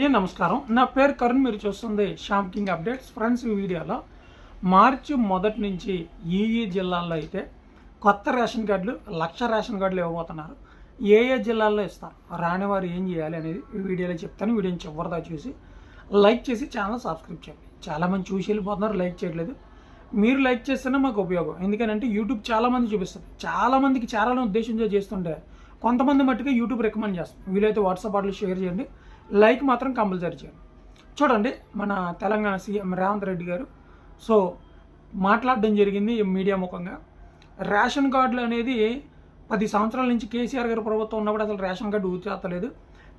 ఏ నమస్కారం? నా పేరు కరుణ్ మీరు చూస్తుంది శ్యామ్ కింగ్ అప్డేట్స్. ఫ్రెండ్స్ ఈ వీడియోలో మార్చి మొదటి నుంచి ఈ జిల్లాల్లో అయితే కొత్త రేషన్ కార్డులు లక్ష రేషన్ కార్డులు ఇవ్వబోతున్నారు ఏ ఏ జిల్లాల్లో ఇస్తారు రాని వారు ఏం చేయాలి అనేది ఈ వీడియోలో చెప్తాను. వీడియోని చివరిదా చూసి లైక్ చేసి ఛానల్ సబ్స్క్రైబ్ చేయండి. చాలామంది చూసి వెళ్ళిపోతున్నారు లైక్ చేయట్లేదు. మీరు లైక్ చేస్తేనే మాకు ఉపయోగం. ఎందుకంటే యూట్యూబ్ చాలామంది చూపిస్తుంది. చాలామందికి చాలా ఉద్దేశంతో చేస్తుంటే కొంతమంది మట్టుగా యూట్యూబ్ రికమెండ్ చేస్తాం వీలైతే వాట్సాప్ వాటిలో షేర్ చేయండి. లైక్ మాత్రం కంపల్సరీ చేయండి చూడండి మన తెలంగాణ సీఎం రేవంత్ రెడ్డి గారు సో మాట్లాడడం జరిగింది ఈ మీడియా ముఖంగా. రేషన్ కార్డులు అనేది పది సంవత్సరాల నుంచి కేసీఆర్ గారి ప్రభుత్వం ఉన్నప్పుడు అసలు రేషన్ కార్డు ఊచేస్తలేదు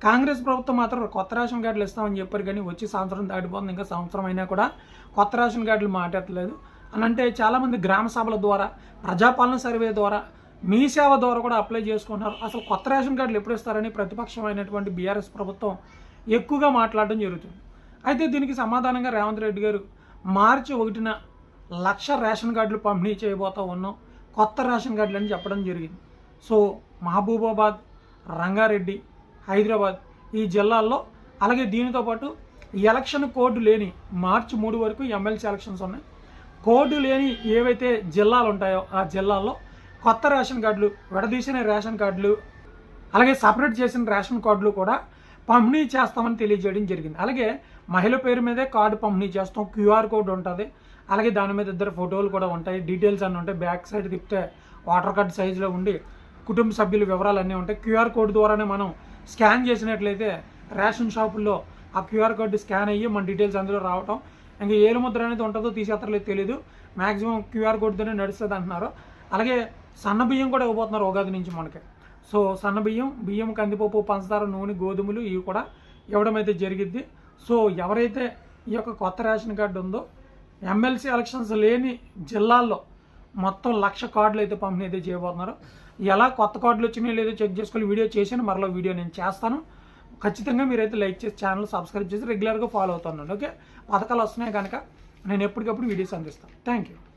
కాంగ్రెస్ ప్రభుత్వం మాత్రం కొత్త రేషన్ కార్డులు ఇస్తామని చెప్పారు కానీ వచ్చి సంవత్సరం దాటిపోతుంది. ఇంకా సంవత్సరం అయినా కూడా కొత్త రేషన్ కార్డులు మాట్లాడలేదు. అని అంటే చాలామంది గ్రామ సభల ద్వారా ప్రజాపాలన సర్వే ద్వారా మీ సేవ ద్వారా కూడా అప్లై చేసుకుంటున్నారు. అసలు కొత్త రేషన్ కార్డులు ఎప్పుడు ఇస్తారని ప్రతిపక్షమైనటువంటి బీఆర్ఎస్ ప్రభుత్వం ఎక్కువగా మాట్లాడడం జరుగుతుంది. అయితే దీనికి సమాధానంగా రేవంత్ రెడ్డి గారు మార్చి ఒకటిన లక్ష రేషన్ కార్డులు పంపిణీ చేయబోతా ఉన్నాం. కొత్త రేషన్ కార్డులు అని చెప్పడం జరిగింది. సో మహబూబాబాద్ రంగారెడ్డి హైదరాబాద్ ఈ జిల్లాల్లో అలాగే దీనితో పాటు ఎలక్షన్ కోడ్ లేని మార్చి మూడు వరకు ఎమ్మెల్సీ ఎలక్షన్స్ ఉన్నాయి. కోడ్ లేని ఏవైతే జిల్లాలు ఉంటాయో ఆ జిల్లాల్లో కొత్త రేషన్ కార్డులు విడదీసిన రేషన్ కార్డులు అలాగే సపరేట్ చేసిన రేషన్ కార్డులు కూడా పంపిణీ చేస్తామని తెలియజేయడం జరిగింది. అలాగే మహిళ పేరు మీదే కార్డు పంపిణీ చేస్తాం. క్యూఆర్ కోడ్ ఉంటుంది. అలాగే దాని మీద ఇద్దరు ఫోటోలు కూడా ఉంటాయి. డీటెయిల్స్ అన్నీ ఉంటాయి. బ్యాక్ సైడ్ తిప్పితే వాటర్ కార్డ్ సైజులో ఉండి కుటుంబ సభ్యుల వివరాలు అన్నీ ఉంటాయి. క్యూఆర్ కోడ్ ద్వారానే మనం స్కాన్ చేసినట్లయితే రేషన్ షాపుల్లో ఆ క్యూఆర్ కోడ్ స్కాన్ అయ్యి మన డీటెయిల్స్ అందులో రావటం. ఇంకా ఏలు ముద్ర అనేది ఉంటుందో తీసేస్తారో తెలియదు మ్యాక్సిమం క్యూఆర్ కోడ్తోనే నడుస్తుంది అంటున్నారు అలాగే సన్న బియ్యం కూడా ఇవ్వబోతున్నారు ఉగాది నుంచి మనకి. సో సన్న బియ్యం బియ్యం కందిపప్పు పంచదార నూనె గోధుమలు ఇవి కూడా ఇవ్వడం అయితే జరిగిద్ది. సో ఎవరైతే ఈ యొక్క కొత్త రేషన్ కార్డు ఉందో ఎమ్మెల్సీ ఎలక్షన్స్ లేని జిల్లాల్లో మొత్తం లక్ష కార్డులు అయితే పంపిణీ అయితే చేయబోతున్నారు. ఎలా కొత్త కార్డులు వచ్చినాయో లేదో చెక్ చేసుకొని వీడియో చేసాను మరలా వీడియో నేను చేస్తాను. ఖచ్చితంగా మీరైతే లైక్ చేసి ఛానల్ సబ్స్క్రైబ్ చేసి రెగ్యులర్గా ఫాలో అవుతున్నాను ఓకే? పథకాలు వస్తున్నాయి కనుక నేను ఎప్పటికప్పుడు వీడియోస్ అందిస్తాను. Thank you